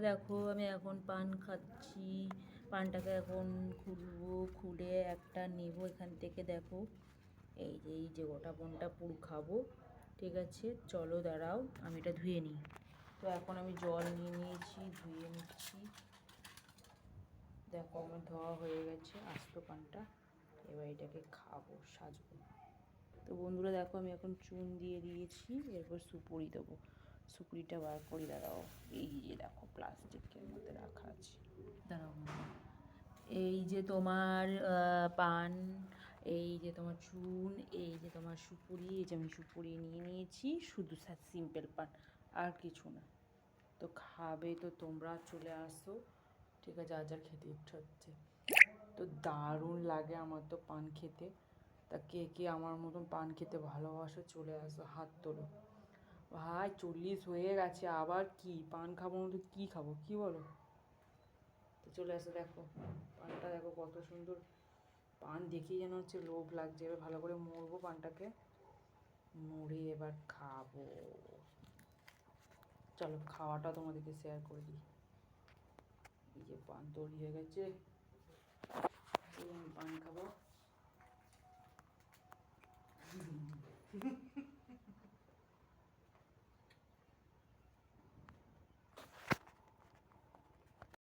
দেখো, আমি এখন পান খাচ্ছি। পানটাকে এখন খুলবো, খুলে একটা নেব এখান থেকে, দেখো। এই যে এই যে গোটা পানটা পুরো খাব, ঠিক আছে? চলো দাঁড়াও, আমি এটা ধুয়ে নিই। তো এখন আমি জল নিয়ে নিয়েছি, ধুয়ে নিচ্ছি। দেখো, আমার ধোয়া হয়ে গেছে, আস্ত পানটা। এবার এটাকে খাব, সাজবো। তো বন্ধুরা, দেখো, আমি এখন চুন দিয়ে দিয়েছি, এরপর সুপুরি দেবো। সুপুরিটা বার করে, দাঁড়াও। এই যে দেখো প্লাস্টিকের মধ্যে রাখা আছে। দাঁড়াও। এই যে তোমার পান, এই যে তোমার চুন, এই যে তোমার সুপুরি, এই যে আমি সুপুরি নিয়ে নিয়েছি, শুধু স্যার সিম্পল পান, আর কিছু না। তো খাবে তো তোমরা, চলে আসো। ঠিক আছে যার যার খেতে ইচ্ছা হচ্ছে। তো দারুণ লাগে আমার তো পান খেতে। তা কে কে আমার মতন পান খেতে ভালোবাসো, চলে আসো, হাত তোলো। ভাই, চল্লিশ হয়ে গেছে, আবার কি? পান খাব না কী খাব? কি বলো? তো চলে আসো দেখো। পানটা দেখো কত সুন্দর। পান দেখেই যেন হচ্ছে লোভ লাগছে। এবার ভালো করে মরবো পানটাকে। মরে এবার খাব। চলো, খাওয়াটা তোমাদেরকে শেয়ার করে দিই। এই যে পান তৈরি হয়ে গেছে। পান খাব।